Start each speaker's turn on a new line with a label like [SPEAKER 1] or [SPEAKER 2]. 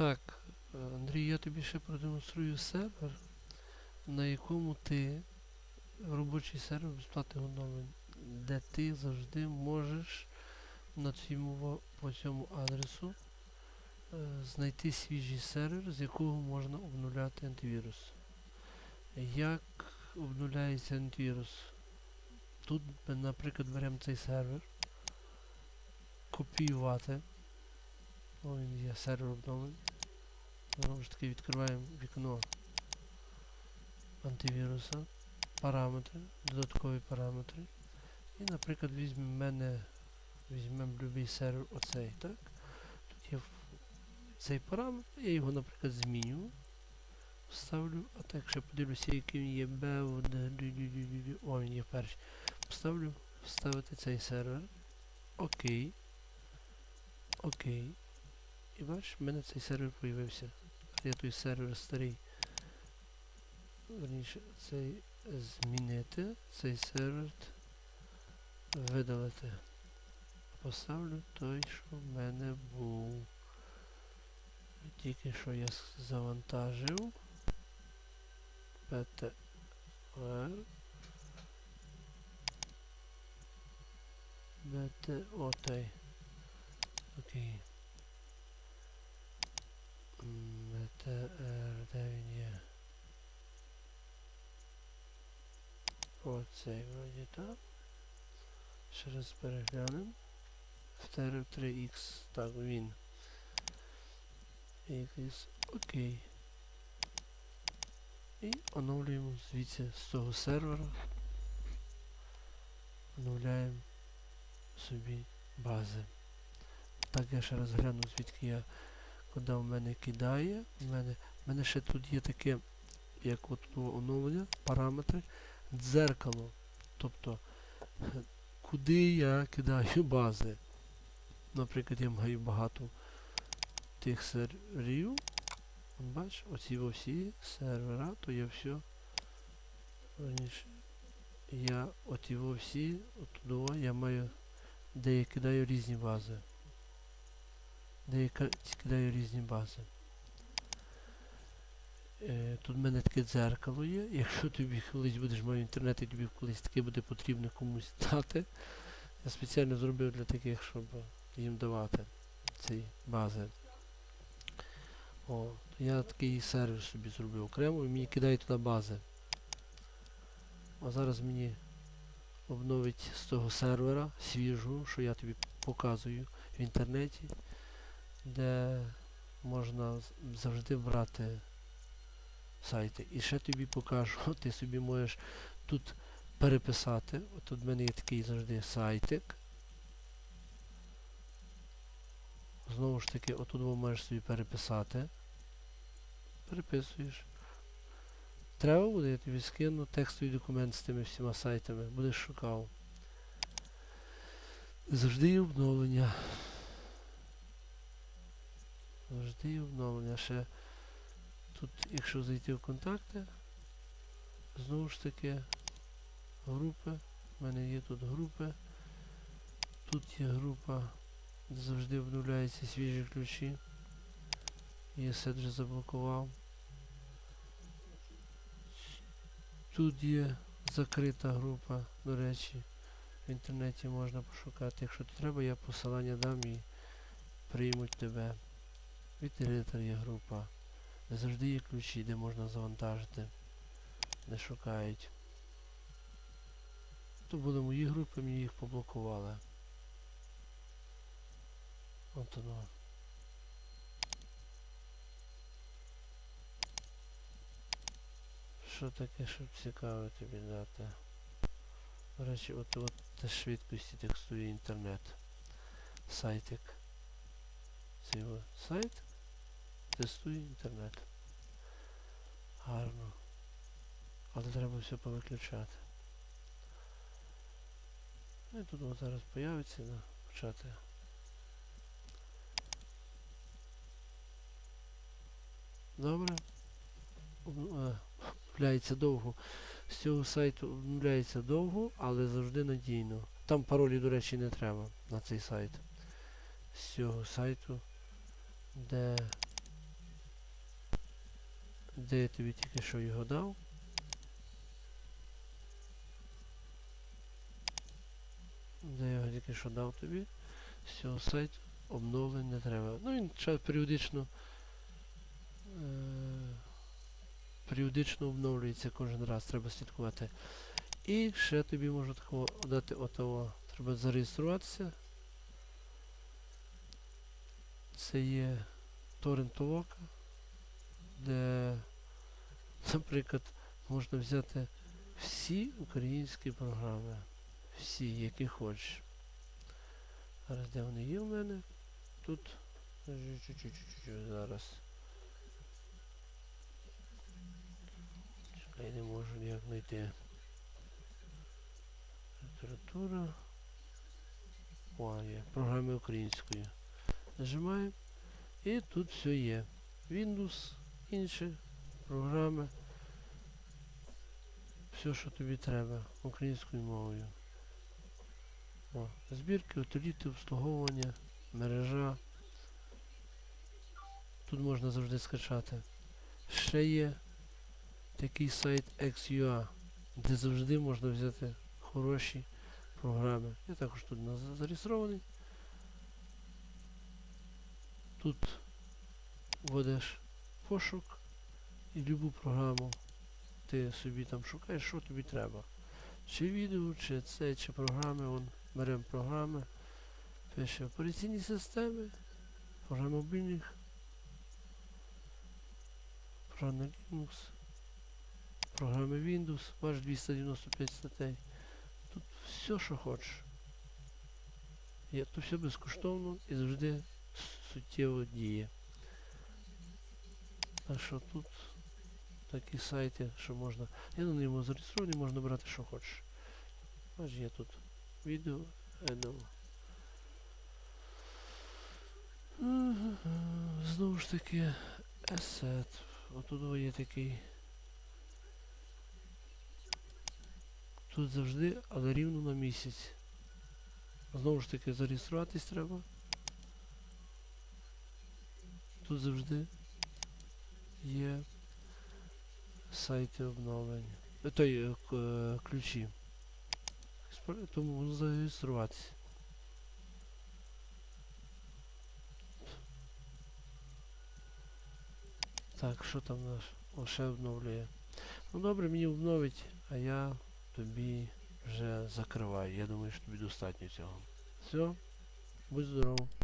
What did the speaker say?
[SPEAKER 1] Так, Андрій, я тобі ще продемонструю сервер, на якому ти робочий сервер безплатних оновлень, де ти завжди можеш на цьому, по цьому адресу е, знайти свіжий сервер, з якого можна обновляти антивірус. Як обновляється антивірус? Тут ми, наприклад, беремо цей сервер, копіювати. О, він є сервер обновлень. Знову таки відкриваємо вікно антивіруса, параметри, додаткові параметри. І, наприклад, візьмемо мене, візьмемо будь-який сервер оцей, так? Тут є цей параметр, я його, наприклад, зміню. Вставлю, а так якщо подивлюся, який він є BEV, о, він є перший. Поставлю вставити цей сервер. Окей. Окей. І в мене цей сервер появився. Я той сервер старий. Верніше, цей змінити, цей сервер видалити. Поставлю той, що в мене був. Тільки що я завантажив. PTR. BT, отой. Окей. М, BTR, де він є? Оцей вроді так. Ще раз переглянемо. FTR 3X, так він. X, окей. І оновлюємо звідси з того сервера. Оновляємо собі бази. Так я ще раз гляну, звідки я, куди в мене кидає. В мене, в мене ще тут є таке, як от оновлення, параметри, дзеркало. Тобто, куди я кидаю бази. Наприклад, я маю багато тих серверів. Бач, оці всі сервера, то я все. Верніше, я оті всі, от я маю де я кидаю різні бази. Де я кидаю різні бази. Е, тут в мене таке дзеркало є. Якщо тобі колись будеш мав інтернет і тобі колись таке буде потрібно комусь дати. Я спеціально зробив для таких, щоб їм давати ці бази. О, я такий сервер собі зробив окремо і мені кидають туди бази. А зараз мені обновить з того сервера свіжу, що я тобі показую в інтернеті, де можна завжди брати сайти. І ще тобі покажу, ти собі можеш тут переписати. От Тут в мене є такий завжди сайтик. Знову ж таки, отут можеш собі переписати. Переписуєш. Треба буде, я тобі скину текстовий документ з тими всіма сайтами. Будеш шукав. Завжди є обновлення. Завжди є обновлення. Ще тут, якщо зайти в контакти, знову ж таки, групи. У мене є тут групи. Тут є група, де завжди обновляються свіжі ключі. Я сет вже заблокував. Тут є закрита група, до речі, в інтернеті можна пошукати. Якщо треба, я посилання дам і приймуть тебе. Вітелітер є група. Де завжди є ключі, де можна завантажити, де шукають. То були мої групи, мені їх поблокували. От воно. Що таке, щоб цікаве тобі дати? До речі, от, от те швидкості текстує інтернет. Сайтик. От сайт тестує інтернет. Гарно. Але треба все повиключати. Ну і тут от зараз появиться на почати. Добре. Об- Обновляється довго. З цього сайту обновляється довго, але завжди надійно. Там паролі, до речі, не треба на цей сайт. З цього сайту, де де я тобі тільки що його дав. Де я його тільки що дав тобі. З цього сайту обновлень не треба. Ну він періодично. Е- періодично обновлюється кожен раз, треба слідкувати. І ще тобі можу такого дати отого. Треба зареєструватися. Це є торрентовока, де, наприклад, можна взяти всі українські програми. Всі, які хочеш. Зараз де вони є в мене? Тут. Зараз. Чекай, не можу ніяк знайти. Література. О, є. Програми українською. Нажимаємо. І тут все є. Windows, інші програми. Все, що тобі треба українською мовою. О, збірки, утиліти, обслуговування, мережа. Тут можна завжди скачати. Ще є такий сайт XUA, де завжди можна взяти хороші програми. Я також тут зареєстрований. Тут вводиш пошук і любу програму ти собі там шукаєш, що тобі треба. Чи відео, чи це, чи програми, вон, беремо програми, пише операційні системи, програми мобільних, програми Linux, програми Windows, бачиш 295 статей. Тут все, що хочеш. Є, то все безкоштовно і завжди суттєво діє. Так що тут такі сайти, що можна. Я на ньому зареєстрований, можна брати що хочеш. Аж є тут відео, едо. Знову ж таки, Asset. Отут є такий. Тут завжди, але рівно на місяць. Знову ж таки зареєструватись треба. Тут завжди є сайти обновлень. Е, Той е, к- е, ключі. Тому можна зареєструватися. Так, що там наш? О, ще обновлює. Ну добре, мені обновить, а я тобі вже закриваю. Я думаю, що тобі достатньо цього. Все, будь здоров.